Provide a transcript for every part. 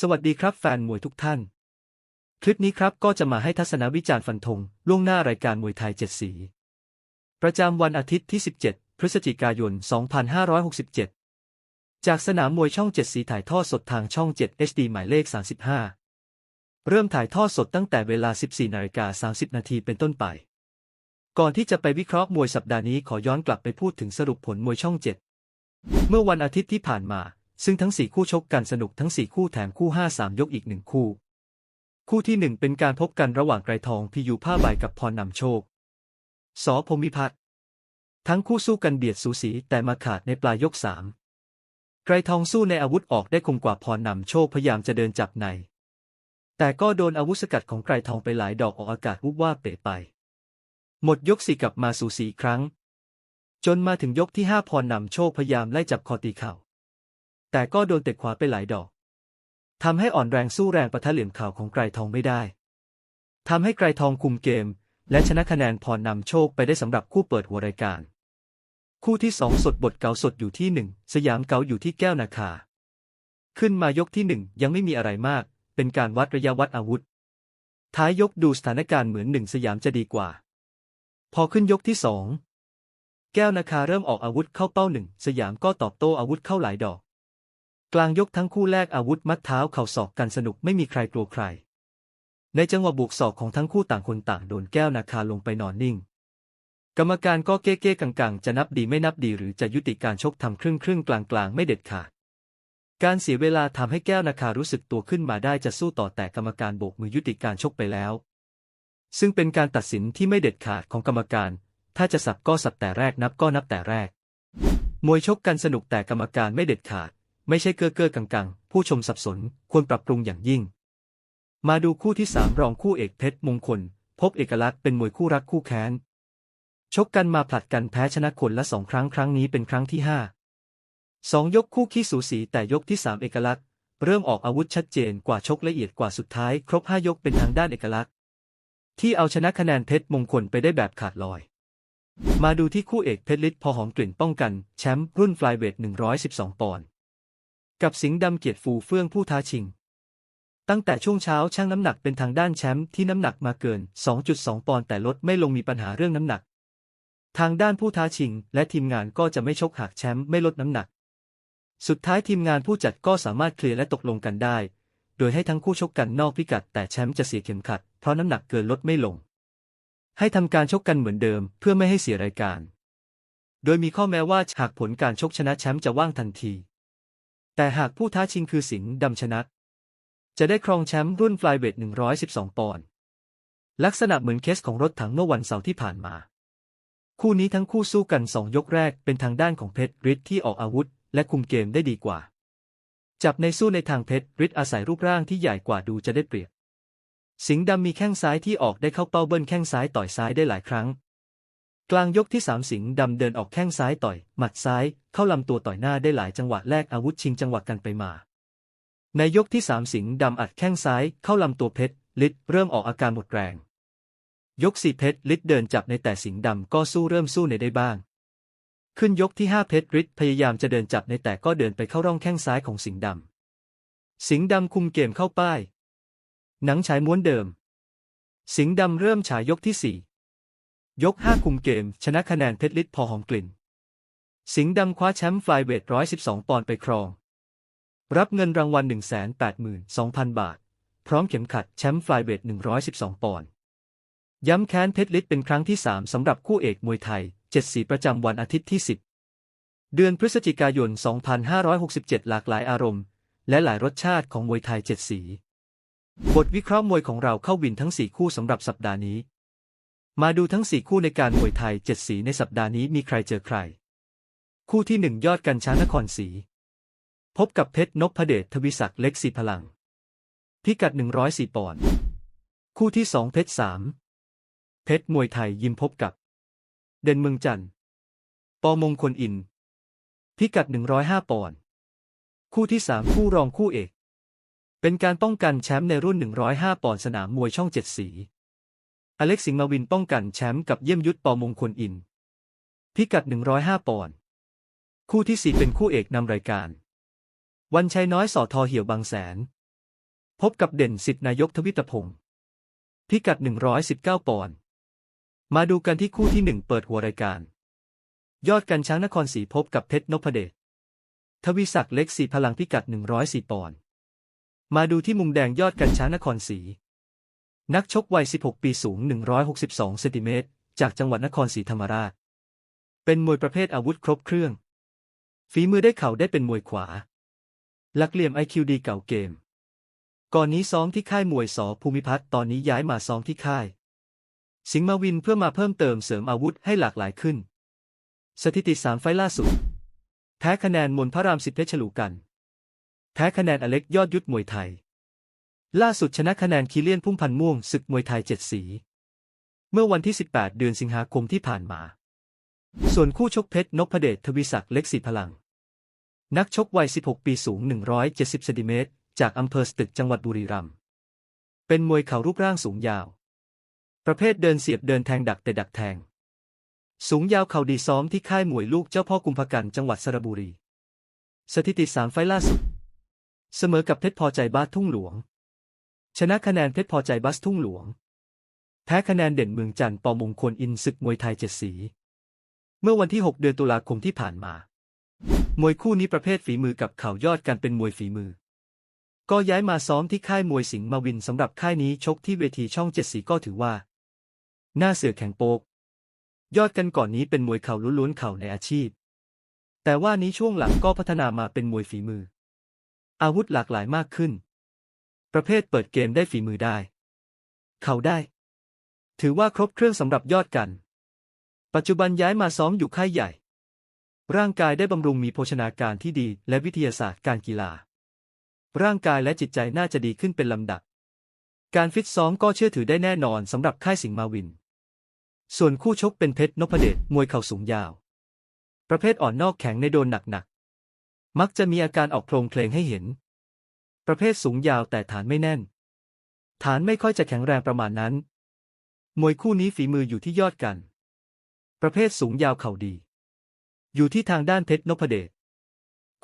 สวัสดีครับแฟนมวยทุกท่าน คลิปนี้ครับก็จะมาให้ทัศนวิจารณ์ฟันธงล่วงหน้ารายการมวยไทยเจ็ดสี ประจำวันอาทิตย์ที่ 17 พฤศจิกายน 2567 จากสนามมวยช่อง 7 สีถ่ายทอดสดทางช่อง 7 HD หมายเลข 35 เริ่มถ่ายทอดสดตั้งแต่เวลา 14นาฬิกา30 นาทีเป็นต้นไป ก่อนที่จะไปวิเคราะห์มวยสัปดาห์นี้ขอย้อนกลับไปพูดถึงสรุปผลมวยช่อง 7 เมื่อวันอาทิตย์ที่ผ่านมา ซึ่งทั้ง4คู่ชกกันสนุกทั้ง4คู่แถมคู่5 3ยกอีกหนึ่งคู่ คู่ที่1เป็นการพบกันระหว่างไกรทองพิยูผ้าใบกับพรนำโชค สอพมิพัฒน์ทั้งคู่สู้กันเบียดสูสีแต่มาขาดในปลายยกสามไกรทองสู้ในอาวุธออกได้คมกว่าพรนำโชคพยายามจะเดินจับใน แต่ก็โดนอาวุธสกัดของไกรทองไปหลายดอกออกอากาศวุบว่าเป๋ไป หมดยกสี่กลับมาสูสีครั้ง จนมาถึงยกที่ห้าพรนำโชคพยายามไล่จับคอตีเข่า แต่ก็โดนเตะขวาไปหลายดอกทำให้อ่อนแรงสู้แรงปะทะเหลี่ยมเข่าของไกรทองไม่ได้ทำให้ไกรทองคุมเกม และชนะคะแนนพรนำโชคไปได้สำหรับคู่เปิดหัวรายการ คู่ที่สองสดบทเก่าสดอยู่ที่หนึ่งสยามเก่าอยู่ที่แก้วนาคา ขึ้นมายกที่หนึ่งยังไม่มีอะไรมาก เป็นการวัดระยะวัดอาวุธ ท้ายยกดูสถานการณ์เหมือนหนึ่งสยามจะดีกว่า พอขึ้นยกที่สองแก้วนาคาเริ่มออกอาวุธเข้าเป้าหนึ่งสยามก็ตอบโต้อาวุธเข้าหลายดอก กลางยกทั้งคู่แลกอาวุธมัดเท้าเข่าศอกกันสนุกไม่มีใครกลัวใคร ในจังหวะบุกศอกของทั้งคู่ต่างคนต่างโดนแก้วนาคาลงไปนอนนิ่ง กรรมการก็เก้เก้กังกังจะนับดีไม่นับดีหรือจะยุติการชกทำครึ่งครึ่งกลางกลางไม่เด็ดขาด การเสียเวลาทำให้แก้วนาคารู้สึกตัวขึ้นมาได้จะสู้ต่อแต่กรรมการโบกมือยุติการชกไปแล้ว ซึ่งเป็นการตัดสินที่ไม่เด็ดขาดของกรรมการ ถ้าจะสับก็สับแต่แรกนับก็นับแต่แรก มวยชกกันสนุกแต่กรรมการไม่เด็ดขาด ไม่ใช่เก้อเก้อกังกังผู้ชมสับสนควรปรับปรุงอย่างยิ่ง มาดูคู่ที่สามรองคู่เอกเพชรมงคล พบเอกลักษณ์เป็นมวยคู่รักคู่แค้น ชกกันมาผลัดกันแพ้ชนะคนละสองครั้งครั้งนี้เป็นครั้งที่ห้าสองยกคู่ขี้สูสีแต่ยกที่สามเอกลักษณ์ เริ่มออกอาวุธชัดเจนกว่าชกละเอียดกว่าสุดท้าย ครบห้ายกเป็นทางด้านเอกลักษณ์ ที่เอาชนะคะแนนเพชรมงคลไปได้แบบขาดลอยมาดูที่คู่เอกเพชรฤทธิ์พอหอมกลิ่นป้องกัน แชมป์รุ่นฟลายเวท112 ปอนด์ กับสิงห์ดำเกียรติฟูเฟื่องผู้ท้าชิง ตั้งแต่ช่วงเช้าช่างน้ำหนักเป็นทางด้านแชมป์ที่น้ำหนักมาเกิน 2.2 ปอนด์แต่ลดไม่ลงมีปัญหาเรื่องน้ำหนัก ทางด้านผู้ท้าชิง และทีมงานก็จะไม่ชกหากแชมป์ไม่ลดน้ำหนัก สุดท้ายทีมงานผู้จัดก็สามารถเคลียร์และตกลงกันได้ โดยให้ทั้งคู่ชกกันนอกพิกัด แต่แชมป์จะเสียเข็มขัด เพราะน้ำหนักเกินลดไม่ลง ให้ทำการชกกันเหมือนเดิม เพื่อไม่ให้เสียรายการ โดยมีข้อแม้ว่าหากผลการชกชนะแชมป์จะว่างทันที แต่หากผู้ท้าชิงคือสิงห์ดำชนะ จะได้ครองแชมป์รุ่นฟลายเวท 112 ปอนด์ ลักษณะเหมือนเคสของรถถังเมื่อวันเสาร์ที่ผ่านมา คู่นี้ทั้งคู่สู้กันสองยกแรกเป็นทางด้านของเพชรฤทธิ์ที่ออกอาวุธ และคุมเกมได้ดีกว่า จับในสู้ในทางเพชรฤทธิ์อาศัยรูปร่างที่ใหญ่กว่าดูจะได้เปรียบ สิงห์ดำมีแข้งซ้ายที่ออกได้เข้าเป้าเบิ้ลแข้งซ้ายต่อยซ้ายได้หลายครั้ง กลางยกที่สามสิงห์ดำเดินออกแข้งซ้ายต่อย หมัดซ้าย เข้าลำตัวต่อยหน้าได้หลายจังหวะแลกอาวุธชิงจังหวะกันไปมา ในยกที่สามสิงห์ดำอัดแข้งซ้าย เข้าลำตัวเพชรฤทธิ์เริ่มออกอาการหมดแรง ยกสี่เพชรฤทธิ์เดินจับในแต่สิงห์ดำก็สู้เริ่มสู้ในได้บ้าง ขึ้นยกที่ห้าเพชรฤทธิ์พยายามจะเดินจับในแต่ก็เดินไปเข้าร่องแข้งซ้ายของสิงห์ดำสิงห์ดำคุมเกมเข้าป้าย หนังฉายม้วนเดิม สิงห์ดำเริ่มฉายยกที่สี่ ยกห้าคุมเกม ชนะคะแนนเพชรฤทธิ์พอหอมกลิ่น สิงห์ดำคว้าแชมป์ฟลายเวทร้อยสิบสองปอนด์ไปครอง รับเงินรางวัลหนึ่งแสนแปดหมื่นสองพันบาท พร้อมเข็มขัดแชมป์ฟลายเวทหนึ่งร้อยสิบสองปอนด์ ย้ำแค้นเพชรฤทธิ์เป็นครั้งที่สามสำหรับคู่เอกมวยไทยเจ็ดสีประจำวันอาทิตย์ที่สิบเดือนพฤศจิกายน 2567 หลากหลายอารมณ์ และหลายรสชาติของมวยไทยเจ็ดสี บทวิเคราะห์มวยของเราเข้าวินทั้ง 4 คู่สำหรับสัปดาห์นี้ มาดูทั้ง 4 คู่ในการมวยไทยเจ็ดสีในสัปดาห์นี้มีใครเจอใคร คู่ที่ 1 ยอดกันช้างนครศรีพบกับเพชรนพเดชทวิศักดิ์เล็กสีพลัง พิกัด 104ปอนด์คู่ที่ 2 เพชรสามเพชรมวยไทยยิมพบกับ เด่นเมืองจันทร์ปอมงคลอิน พิกัด 105ปอนด์คู่ที่ 3 คู่รองคู่เอก เป็นการป้องกันแชมป์ในรุ่น 105ปอนด์สนามมวยช่องเจ็ดสี อเล็กสิงมาวินป้องกันแชมป์กับเยี่ยมยุทธปอมงคลอิน พิกัด 105 ปอนด์ คู่ที่ 4 เป็นคู่เอกนำรายการ วันชัยน้อยสอทอเหี่ยวบางแสน พบกับเด่นสิทธินายกทวิตพงศ์พิกัด 119 ปอนด์ มาดูกันที่คู่ที่หนึ่งเปิดหัวรายการ ยอดกันช้างนครศรีพบกับเพชรนพเดช ทวีศักดิ์เล็กสีพลังพิกัด 104 ปอนด์ มาดูที่มุมแดงยอดกันช้างนครศรี นักชกวัย 16 ปีสูง 162 เซนติเมตร จากจังหวัดนครศรีธรรมราช เป็นมวยประเภทอาวุธครบเครื่อง ฝีมือได้เข่าได้เป็นมวยขวา หลักเหลี่ยมไอคิวดีเก่าเกม ก่อนนี้ซ้อมที่ค่ายมวยสอภูมิพัฒน์ตอนนี้ย้ายมาซ้อมที่ค่าย สิงห์มาวินเพื่อมาเพิ่มเติมเสริมอาวุธให้หลากหลายขึ้น สถิติสามไฟล์ล่าสุด แพ้คะแนนมนพระรามสิทธิ์เพชรฉลูกัน แพ้คะแนนอเล็กยอดยุทธมวยไทย ล่าสุดชนะคะแนนคีเลียนพุ่มพันธ์ม่วงศึกมวยไทยเจ็ดสี เมื่อวันที่ 18 เดือนสิงหาคมที่ผ่านมา ส่วนคู่ชกเพชรนพเดชทวีศักดิ์เล็กสีพลัง นักชกวัย 16 ปีสูง 170เซนติเมตรจากอำเภอสตึกจังหวัดบุรีรัมย์เป็นมวยเข่ารูปร่างสูงยาว ประเภทเดินเสียบเดินแทงดักแต่ดักแทง สูงยาวเข่าดีซ้อมที่ค่ายมวยลูกเจ้าพ่อกุมภกันจังหวัดสระบุรี สถิติสามไฟล่าสุด เสมอกับเพชรพอใจบ้าทุ่งหลวง ชนะคะแนนเพชรพอใจบัสทุ่งหลวง แพ้คะแนนเด่นเมืองจันทร์ปอมงคลอินศึกมวยไทยเจ็ดสี เมื่อวันที่ 6 เดือนตุลาคมที่ผ่านมา มวยคู่นี้ประเภทฝีมือกับเข่ายอดกันเป็นมวยฝีมือ ก็ย้ายมาซ้อมที่ค่ายมวยสิงห์มาวินสำหรับค่ายนี้ชกที่เวทีช่องเจ็ดสีก็ถือว่า หน้าเสือแข็งโปกยอดกันก่อนนี้เป็นมวยเข่าล้วนๆเข่าในอาชีพ แต่ว่านี้ช่วงหลังก็พัฒนามาเป็นมวยฝีมือ อาวุธหลากหลายมากขึ้น ประเภทเปิดเกมได้ฝีมือได้ เข่าได้ ถือว่าครบเครื่องสำหรับยอดกัน ปัจจุบันย้ายมาซ้อมอยู่ค่ายใหญ่ ร่างกายได้บำรุงมีโภชนาการที่ดีและวิทยาศาสตร์การกีฬา ร่างกายและจิตใจน่าจะดีขึ้นเป็นลำดับ การฟิตซ้อมก็เชื่อถือได้แน่นอนสำหรับค่ายสิงห์มาวิน ส่วนคู่ชกเป็นเพชรนพเดชมวยเข่าสูงยาว ประเภทอ่อนนอกแข็งในโดนหนักๆมักจะมีอาการออกโครงเพลงให้เห็น ประเภทสูงยาวแต่ฐานไม่แน่น ฐานไม่ค่อยจะแข็งแรงประมาณนั้น มวยคู่นี้ฝีมืออยู่ที่ยอดกัน ประเภทสูงยาวเข่าดี อยู่ที่ทางด้านเพชรนพเดช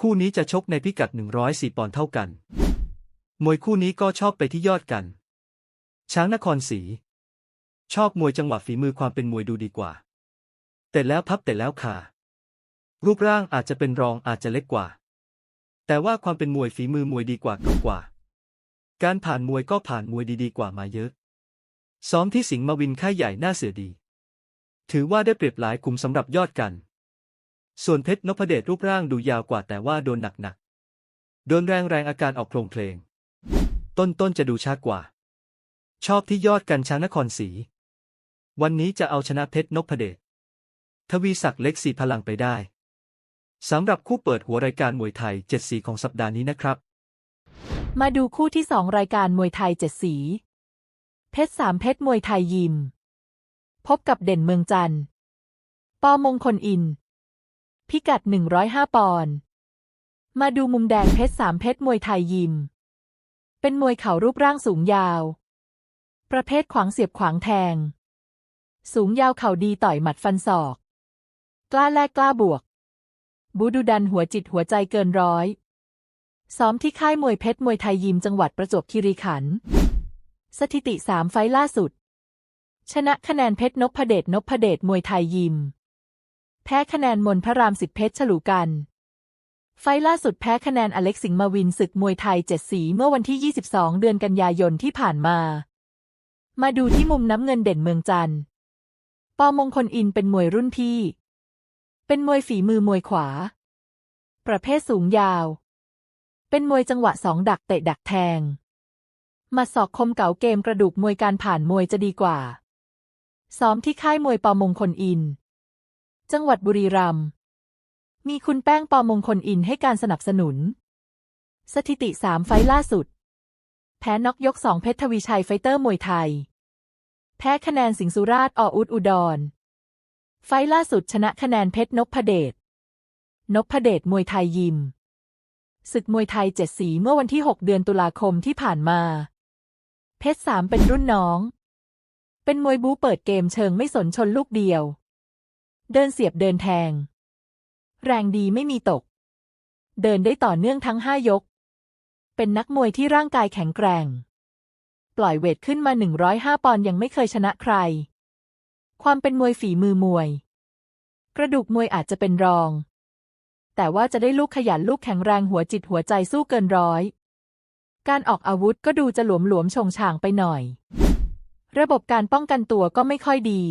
คู่นี้จะชกในพิกัด 104 ปอนด์เท่ากัน มวยคู่นี้ก็ชอบไปที่ยอดกัน ช้างนครศรี ชอบมวยจังหวะฝีมือความเป็นมวยดูดีกว่า แต่แล้วพับแต่แล้วขารูปร่างอาจจะเป็นรองอาจจะเล็กกว่า แต่ว่าความเป็นมวยฝีมือมวยดีกว่าเก่ากว่า การผ่านมวยก็ผ่านมวยดีๆกว่ามาเยอะ ซ้อมที่สิงห์มาวินค่ายใหญ่น่าเสือดี ถือว่าได้เปรียบหลายคุมสำหรับยอดกัน ส่วนเพชรนพเดชรูปร่างดูยาวกว่าแต่ว่าโดนหนักๆ โดนแรงแรงอาการออกโครงเพลง ต้นต้นๆจะดูช้ากว่า ชอบที่ยอดกันช้างนครศรี วันนี้จะเอาชนะเพชรนพเดช ทวีศักดิ์เล็กสีพลังไปได้ สำหรับคู่เปิดหัวรายการมวยไทยเจ็ดสีของสัปดาห์นี้นะครับ มาดูคู่ที่สองรายการมวยไทยเจ็ดสี เพชรสามเพชรมวยไทยยิม พบกับเด่นเมืองจันทร์ปอมงคลอิน พิกัด 105 ปอนด์มาดูมุมแดงเพชรสามเพชรมวยไทยยิม เป็นมวยเข่ารูปร่างสูงยาว ประเภทขวางเสียบขวางแทง สูงยาวเข่าดีต่อยหมัดฟันศอก กล้าแลกกล้าบวก บูดูดันหัวจิตหัวใจเกินร้อย ซ้อมที่ค่ายมวยเพชรมวยไทยยิมจังหวัดประจวบคีรีขันธ์สถิติสามไฟล่าสุด ชนะคะแนนเพชรนพเดชนพเดชมวยไทยยิม แพ้คะแนนมนพระรามสิทธิเพชรฉลูกัน ไฟล์ล่าสุดแพ้คะแนนอเล็กสิงห์มาวินศึกมวยไทยเจ็ดสีเมื่อวันที่ 22 เดือนกันยายนที่ผ่านมา มาดูที่มุมน้ำเงินเด่นเมืองจันทร์ปอมงคลอินเป็นมวยรุ่นพี่ เป็นมวยฝีมือมวยขวา ประเภทสูงยาว เป็นมวยจังหวะสองดักเตะดักแทงมาสอกคมเก๋าเกมกระดูกมวยการผ่านมวยจะดีกว่า ซ้อมที่ค่ายมวยปอมงคลอิน จังหวัดบุรีรัมย์มีคุณแป้งปอมงคลอินให้การสนับสนุน สถิติสามไฟล์ล่าสุด แพ้น็อกยกสองเพชรทวีชัยไฟเตอร์มวยไทย แพ้คะแนนสิงห์สุราษฎร์ออุดอุดร ไฟล์ล่าสุดชนะคะแนนเพชรนพเดชนพเดชมวยไทยยิม ศึกมวยไทยเจ็ดสีเมื่อวันที่ 6 เดือนตุลาคมที่ผ่านมา เพชรสามเป็นรุ่นน้อง เป็นมวยบู๊เปิดเกมเชิงไม่สนชนลูกเดียว เดินเสียบเดินแทง แรงดีไม่มีตก เดินได้ต่อเนื่องทั้งห้ายก เป็นนักมวยที่ร่างกายแข็งแกร่ง ปล่อยเวทขึ้นมา 105 ปอนด์ยังไม่เคยชนะใคร ความเป็นมวยฝีมือมวย กระดูกมวยอาจจะเป็นรอง แต่ว่าจะได้ลูกขยันลูกแข็งแรงหัวจิตหัวใจสู้เกินร้อย การออกอาวุธก็ดูจะหลวมหลวมๆชงช่างไปหน่อย ระบบการป้องกันตัวก็ไม่ค่อยดี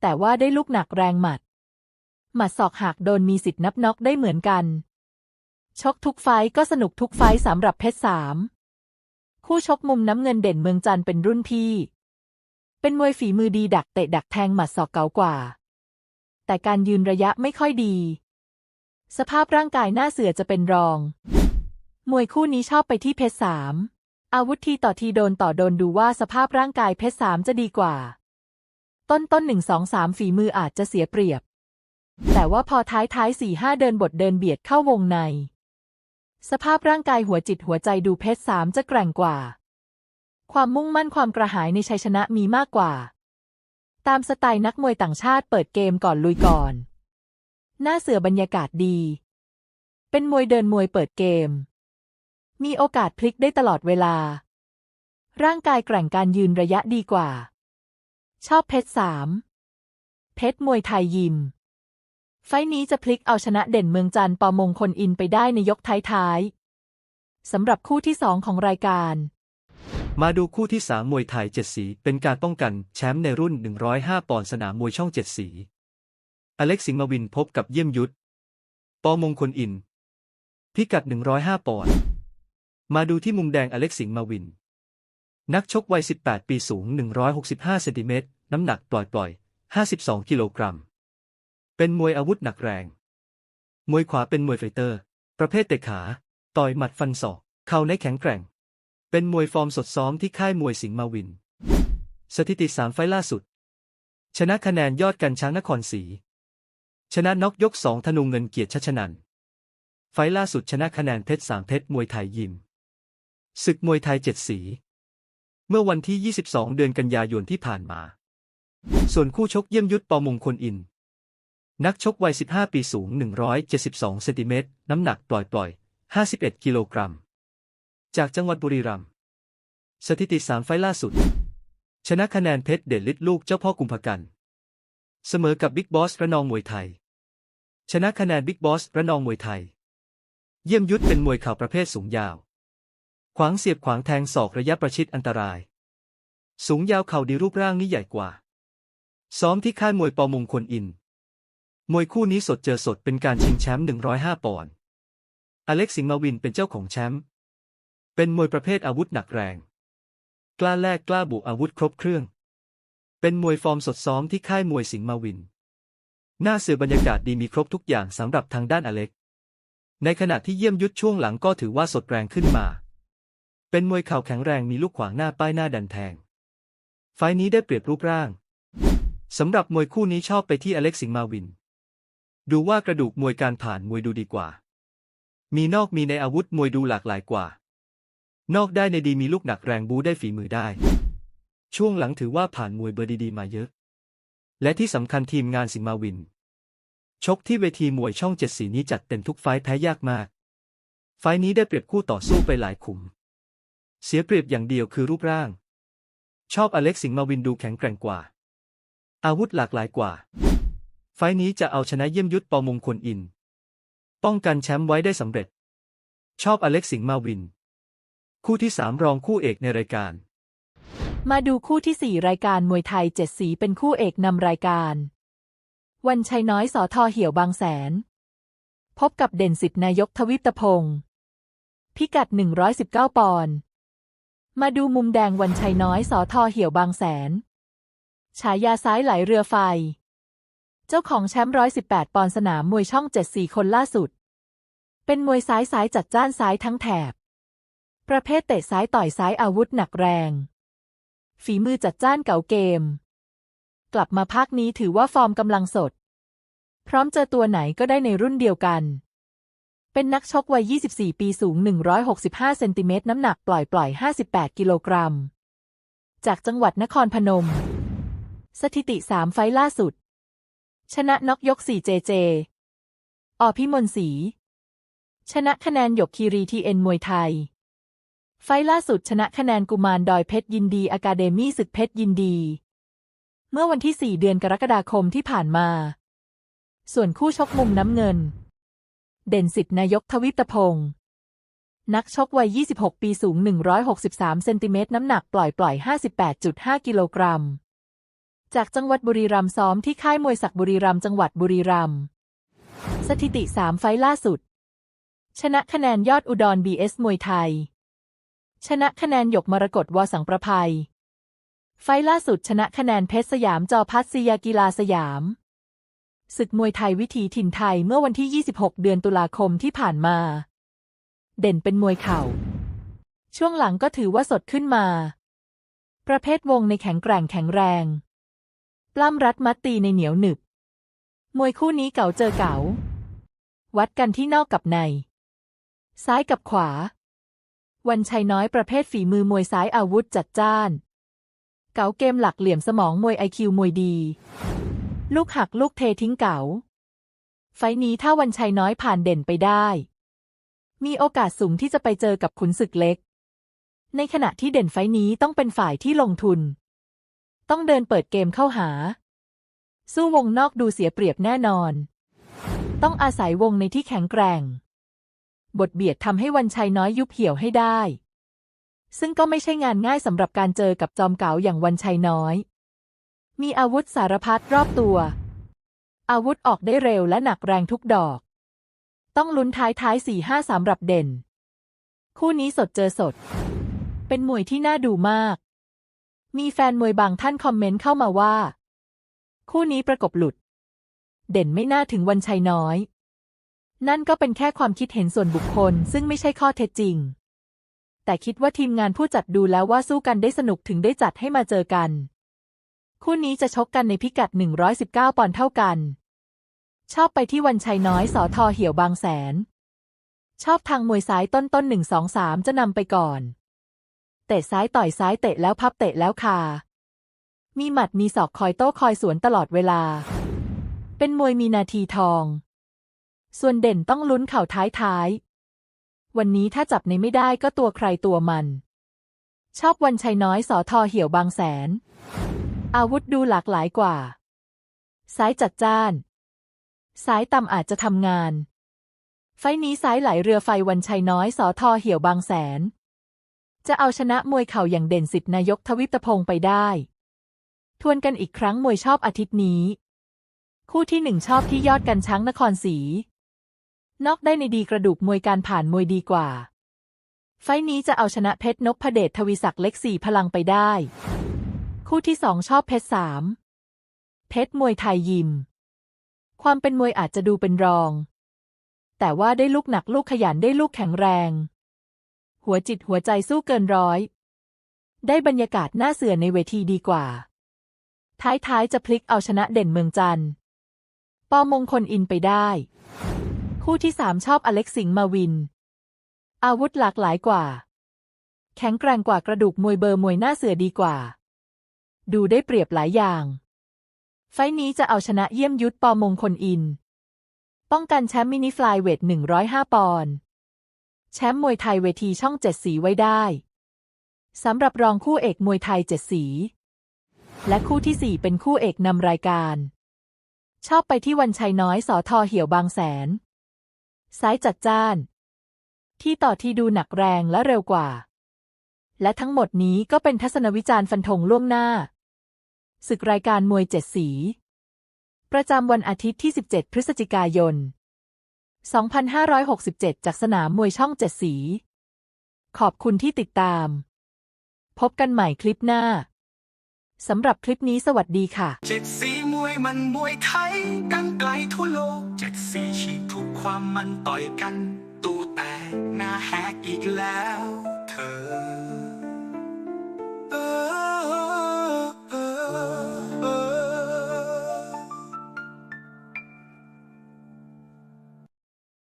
แต่ว่าได้ลูกหนักแรงหมัด หมัดศอกหักโดนมีสิทธิ์นับน็อกได้เหมือนกัน ชกทุกไฟก็สนุกทุกไฟสำหรับเพชรสามคู่ชกมุมน้ำเงินเด่นเมืองจันทร์เป็นรุ่นพี่ เป็นมวยฝีมือดีดักเตะดักแทงหมัดศอกเก๋ากว่า แต่การยืนระยะไม่ค่อยดี สภาพร่างกายหน้าเสือจะเป็นรอง มวยคู่นี้ชอบไปที่เพชรสามอาวุธทีต่อทีโดนต่อโดนดูว่าสภาพร่างกายเพชรสามจะดีกว่า ต้นต้นหนึ่งสองสามฝีมืออาจจะเสียเปรียบ แต่ว่าพอท้ายท้ายสี่ห้าเดินบทเดินเบียดเข้าวงใน สภาพร่างกายหัวจิตหัวใจดูเพชรสามจะแกร่งกว่า ความมุ่งมั่นความกระหายในชัยชนะมีมากกว่า ตามสไตล์นักมวยต่างชาติเปิดเกมก่อนลุยก่อน หน้าเสือบรรยากาศดี เป็นมวยเดินมวยเปิดเกม มีโอกาสพลิกได้ตลอดเวลา ร่างกายแกร่งการยืนระยะดีกว่า ชอบเพชรสามเพชรมวยไทยยิม ไฟท์นี้จะพลิกเอาชนะเด่นเมืองจันทร์ปอมงคลอินไปได้ในยกท้ายๆสำหรับคู่ที่สองของรายการ มาดูคู่ที่ 3 มวยไทยเจ็ดสี เป็นการป้องกันแชมป์ในรุ่น 105 ปอนด์สนามมวยช่องเจ็ดสี อเล็กซิงห์มาวินพบกับเยี่ยมยุทธ ปอมงคลอิน พิกัด 105 ปอนด์ มาดูที่มุมแดงอเล็กซิงห์มาวิน นักชกวัย 18 ปีสูง 165 เซนติเมตร น้ำหนักปล่อยๆ52 กิโลกรัม เป็นมวยอาวุธหนักแรง มวยขวาเป็นมวยไฟเตอร์ ประเภทเตะขา ต่อยหมัดฟันศอก เข่าในแข็งแกร่ง เป็นมวยฟอร์มสดซ้อมที่ค่ายมวยสิงห์มาวิน สถิติสามไฟล์ล่าสุด ชนะคะแนนยอดกันช้างนครศรี ชนะน็อกยกสองธนูเงินเกียรติชัชนัน ไฟล์ล่าสุดชนะคะแนนเพชรสามเพชรมวยไทยยิม ศึกมวยไทยเจ็ดสี เมื่อวันที่ 22 เดือนกันยายนที่ผ่านมา ส่วนคู่ชกเยี่ยมยุทธปอมงคลอินนักชกวัย 15 ปีสูง 172 เซนติเมตร น้ำหนักปล่อยๆ 51 กิโลกรัม จากจังหวัดบุรีรัมย์สถิติสามไฟล์ล่าสุด ชนะคะแนนเพชรเดชฤทธิ์ลูกเจ้าพ่อกุมภกัน เสมอกับบิ๊กบอสระนองมวยไทย ชนะคะแนนบิ๊กบอสระนองมวยไทย เยี่ยมยุทธเป็นมวยเข่าประเภทสูงยาว ขวางเสียบขวางแทงศอกระยะประชิดอันตราย สูงยาวเข่าดีรูปร่างนี่ใหญ่กว่า ซ้อมที่ค่ายมวยปอมงคลอิน มวยคู่นี้สดเจอสดเป็นการชิงแชมป์105ปอนด์อเล็กซิงห์มาวินเป็นเจ้าของแชมป์ เป็นมวยประเภทอาวุธหนักแรง กล้าแลกกล้าบุกอาวุธครบเครื่อง เป็นมวยฟอร์มสดซ้อมที่ค่ายมวยสิงห์มาวิน หน้าเสือบรรยากาศดีมีครบทุกอย่างสำหรับทางด้านอเล็ก ในขณะที่เยี่ยมยุทธช่วงหลังก็ถือว่าสดแรงขึ้นมา เป็นมวยเข่าแข็งแรงมีลูกขวางหน้าป้ายหน้าดันแทง ไฟนี้ได้เปรียบรูปร่างสำหรับมวยคู่นี้ชอบไปที่อเล็กสิงห์มาวิน ดูว่ากระดูกมวยการผ่านมวยดูดีกว่า มีนอกมีในอาวุธมวยดูหลากหลายกว่า นอกได้ในดีมีลูกหนักแรงบูได้ฝีมือได้ ช่วงหลังถือว่าผ่านมวยเบอร์ดีๆมาเยอะ และที่สำคัญทีมงานสิงมาวิน ชกที่เวทีมวยช่องเจ็ดสีนี้จัดเต็มทุกไฟท์แพ้ยากมาก ไฟนี้ได้เปรียบคู่ต่อสู้ไปหลายขุม เสียเปรียบอย่างเดียวคือรูปร่าง ชอบอเล็กสิงมาวินดูแข็งแกร่งกว่า อาวุธหลากหลายกว่า ไฟนี้จะเอาชนะเยี่ยมยุทธปอมงคลอิน ป้องกันแชมป์ไว้ได้สำเร็จ ชอบอเล็กสิงมาวิน คู่ที่สามรองคู่เอกในรายการ มาดูคู่ที่สี่รายการมวยไทยเจ็ดสีเป็นคู่เอกนำรายการ วันชัยน้อยสอทอเหี่ยวบางแสน พบกับเด่นสิทธินายกทวิตพงศ์พิกัด 119 ปอนด์มาดูมุมแดงวันชัยน้อยสอทอเหี่ยวบางแสน ฉายาซ้ายไหลเรือไฟ เจ้าของแชมป์118 ปอนด์สนามมวยช่อง 74 คนล่าสุด เป็นมวยซ้ายซ้ายจัดจ้านซ้ายทั้งแถบ ประเภทเตะซ้ายต่อยซ้ายอาวุธหนักแรง ฝีมือจัดจ้านเก่าเกม กลับมาภาคนี้ถือว่าฟอร์มกำลังสด พร้อมเจอตัวไหนก็ได้ในรุ่นเดียวกัน เป็นนักชกวัย 24 ปีสูง 165 เซนติเมตรน้ำหนักปล่อยปล่อย 58 กิโลกรัม จากจังหวัดนครพนม สถิติ 3 ไฟล่าสุด ชนะน็อกยก 4 เจเจ อพิมลศรีชนะคะแนนหยกคีรีทีเอ็นมวยไทย ไฟล่าสุดชนะคะแนนกุมารดอยเพชรยินดีอะคาเดมี่ศึกเพชรยินดี เมื่อวันที่ 4 เดือนกรกฎาคมที่ผ่านมา ส่วนคู่ชกมุมน้ำเงิน เด่นสิทธิ์นายกทวิตพงศ์นักชกวัย 26 ปีสูง 163 เซนติเมตรน้ำหนักปล่อยปล่อย 58.5 กิโลกรัม จากจังหวัดบุรีรัมย์ซ้อมที่ค่ายมวยศักดิ์บุรีรัมย์จังหวัดบุรีรัมย์สถิติ 3 ไฟล์ล่าสุด ชนะคะแนนยอดอุดร BS มวยไทย ชนะคะแนนหยกมรกตวสังประภัย ไฟล์ล่าสุดชนะคะแนนเพชรสยามจอพัทสยากีฬาสยาม ศึกมวยไทยวิถีถิ่นไทยเมื่อวันที่ 26 เดือนตุลาคมที่ผ่านมา เด่นเป็นมวยเข่า ช่วงหลังก็ถือว่าสดขึ้นมา ประเภทวงในแข็งแกร่งแข็งแรง ปล้ำรัดมัดตีในเหนียวหนึบ มวยคู่นี้เก่าเจอเก่า วัดกันที่นอกกับใน ซ้ายกับขวา วันชัยน้อยประเภทฝีมือมวยซ้ายอาวุธจัดจ้าน เก๋าเกมหลักเหลี่ยมสมองมวยไอคิวมวยดี ลูกหักลูกเททิ้งเก๋า ไฟนี้ถ้าวันชัยน้อยผ่านเด่นไปได้ มีโอกาสสูงที่จะไปเจอกับขุนศึกเล็ก ในขณะที่เด่นไฟนี้ต้องเป็นฝ่ายที่ลงทุน ต้องเดินเปิดเกมเข้าหา สู้วงนอกดูเสียเปรียบแน่นอน ต้องอาศัยวงในที่แข็งแกร่ง บทเบียดทำให้วันชัยน้อยยุบเหี่ยวให้ได้ ซึ่งก็ไม่ใช่งานง่ายสำหรับการเจอกับจอมเก๋าอย่างวันชัยน้อย มีอาวุธสารพัดรอบตัว อาวุธออกได้เร็วและหนักแรงทุกดอก ต้องลุ้นท้ายท้ายสี่ห้าสำหรับเด่น คู่นี้สดเจอสด เป็นมวยที่น่าดูมาก มีแฟนมวยบางท่านคอมเมนต์เข้ามาว่า คู่นี้ประกบหลุด เด่นไม่น่าถึงวันชัยน้อย นั่นก็เป็นแค่ความคิดเห็นส่วนบุคคล ซึ่งไม่ใช่ข้อเท็จจริง แต่คิดว่าทีมงานผู้จัดดูแล้วว่าสู้กันได้สนุกถึงได้จัดให้มาเจอกัน คู่นี้จะชกกันในพิกัด 119 ปอนด์เท่ากัน ชอบไปที่วันชัยน้อยสอทอเหี่ยวบางแสน ชอบทางมวยซ้ายต้นต้นหนึ่งสองสามจะนำไปก่อน เตะซ้ายต่อยซ้ายเตะแล้วพับเตะแล้วคามีหมัดมีศอกคอยโต้คอยสวนตลอดเวลา เป็นมวยมีนาทีทอง ส่วนเด่นต้องลุ้นเข่าท้ายท้าย วันนี้ถ้าจับในไม่ได้ก็ตัวใครตัวมัน ชอบวันชัยน้อยสอทอเหี่ยวบางแสน อาวุธดูหลากหลายกว่า ซ้ายจัดจ้าน ซ้ายต่ำอาจจะทำงาน ไฟนี้ซ้ายไหลเรือไฟวันชัยน้อยสอทอเหี่ยวบางแสน จะเอาชนะมวยเข่าอย่างเด่นสิทธินายกทวิตพงศ์ไปได้ ทวนกันอีกครั้งมวยชอบอาทิตย์นี้ คู่ที่หนึ่งชอบที่ยอดกันช้างนครศรี นอกได้ในดีกระดูกมวยการผ่านมวยดีกว่า ไฟนี้จะเอาชนะเพชรนพเดชทวีศักดิ์เล็กสี่พลังไปได้ คู่ที่สองชอบเพชรสามเพชรมวยไทยยิม ความเป็นมวยอาจจะดูเป็นรอง แต่ว่าได้ลูกหนักลูกขยันได้ลูกแข็งแรง หัวจิตหัวใจสู้เกินร้อย ได้บรรยากาศน่าเสือในเวทีดีกว่า ท้ายๆจะพลิกเอาชนะเด่นเมืองจันทร์ปอมงคลอินไปได้ คู่ที่สามชอบอเล็กสิงมาวิน อาวุธหลากหลายกว่า แข็งแกร่งกว่ากระดูกมวยเบอร์มวยหน้าเสือดีกว่า ดูได้เปรียบหลายอย่าง ไฟนี้จะเอาชนะเยี่ยมยุทธปอมงคลอิน ป้องกันแชมป์มินิฟลายเวท105 ปอนด์แชมป์มวยไทยเวทีช่องเจ็ดสีไว้ได้สำหรับรองคู่เอกมวยไทยเจ็ดสี และคู่ที่สี่เป็นคู่เอกนำรายการ ชอบไปที่วันชัยน้อยสอทอเหี่ยวบางแสน ซ้ายจัดจ้าน ที่ต่อที่ดูหนักแรงและเร็วกว่า และทั้งหมดนี้ก็เป็นทัศนวิจารณ์ฟันธงล่วงหน้า ศึกรายการมวยเจ็ดสี ประจำวันอาทิตย์ที่ 17 พฤศจิกายน 2567 จากสนามมวยช่องเจ็ดสี ขอบคุณที่ติดตาม พบกันใหม่คลิปหน้าสำหรับคลิปนี้สวัสดีค่ะ มวยมันมวยไทยกังไกลทั่วโลกเจ็ดสี่ฉีกทุกความมันต่อยกัน ตูแตกหน้าแหกอีกแล้ว เธอ